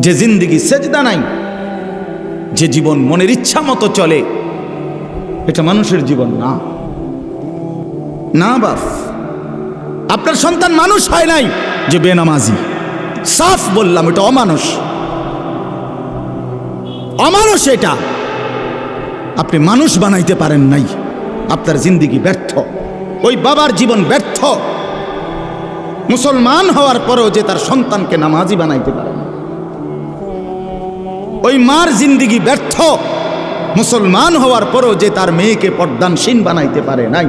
যে জিন্দিগি সেজদা নাই, যে জীবন মনের ইচ্ছা মতো চলে, এটা মানুষের জীবন না। না বাপ, আপনার সন্তান মানুষ হয় নাই যে বেনামাজি। সাফ বললাম, এটা অমানুষ। অমানুষ এটা। আপনি মানুষ বানাইতে পারেন নাই, আপনার জিন্দিগি ব্যর্থ। ওই বাবার জীবন ব্যর্থ। মুসলমান হওয়ার পরেও যে তার সন্তানকে নামাজি বানাইতে পারে। ওই মার জিন্দিগি ব্যর্থ। মুসলমান হওয়ার পরও যে তার মেয়েকে পর্দানসীন বানাইতে পারে নাই।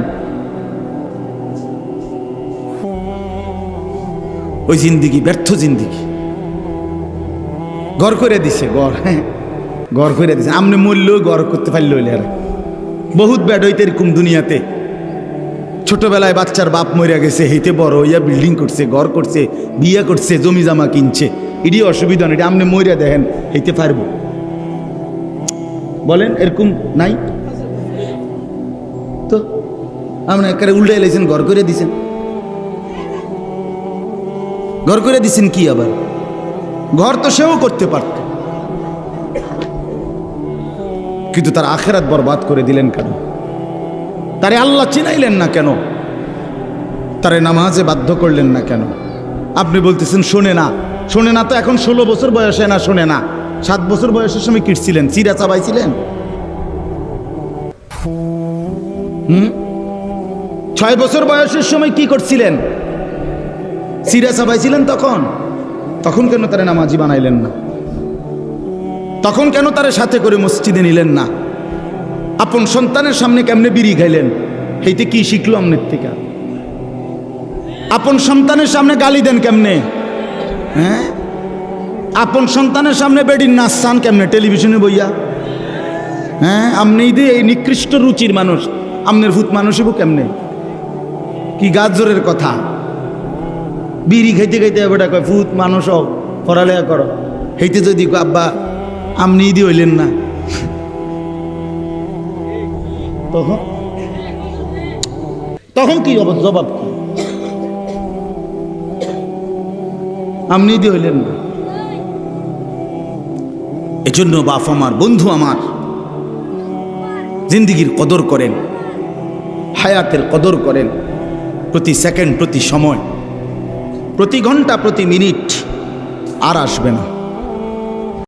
ওই জিন্দিগি ব্যর্থ জিন্দিগি। গড় করে দিছে, গড় হ্যাঁ গড় করে দিছে। আমনে মূল্য গড় করতে পারল আর। বহুত ব্যাড হইতে এরকম দুনিয়াতে। ছোটবেলায় বাচ্চার বাপ মরিয়া গেছে হেইতে বড় হইয়া বিল্ডিং করছে, ঘর করছে, বিয়ে করছে, জমি জামা কিনছে। এটি অসুবিধা নেই আপনি মরিয়া দেখেন হেইতে পারব। বলেন, এরকম নাই? তো আপনি একেবারে উল্টে এলেছেন ঘর করে দিছেন। ঘর করে দিছেন কি আবার? ঘর তো সেও করতে পারত। কিন্তু তার আখেরাত বরবাদ করে দিলেন কেন? তারে আল্লাহ চিনাইলেন না কেন? তারে নামাজে বাধ্য করলেন না কেন? আপনি বলতেছেন, শোনে না। শোনে না তো এখন ষোলো বছর বয়সে না, শোনে না। সাত বছর বয়সের সময় কিটছিলেন চিরা চাবাইছিলেন? হুম? ছয় বছর বয়সের সময় কি করছিলেন? সিরা চাবাইছিলেন তখন? তখন কেন তারা নামাজি বানাইলেন না? তখন কেন তারা সাথে করে মসজিদে নিলেন না? আপন সন্তানের সামনে কেমনে বিড়ি খাইলেন? এইতে কি শিখলো আমনের থেকে? আপন সন্তানের সামনে গালি দেন কেমনে? হ্যাঁ? আপন সন্তানের সামনে বেডির নাচ চান কেমনে? টেলিভিশনে বইয়া? হ্যাঁ? আপনি দিয়ে এই নিকৃষ্ট রুচির মানুষ, আমনের ভূত মানুষ হব কেমনে? কি গাজরের কথা? বিড়ি খাইতে খাইতে বেটা কয়, ভূত মানুষ হও, পড়ালেখা করো। হেইতে যদি আব্বা আপনি ইদি হইলেন না। তখন? তখন কি জবাব কি? আপনি ইদি হইলেন না। এজন্য বাপ আমার, বন্ধু আমার জিন্দিগির কদর করেন, হায়াতের কদর করেন, প্রতি সেকেন্ড, প্রতি সময়, প্রতি ঘণ্টা, প্রতি মিনিট আর আসবে না।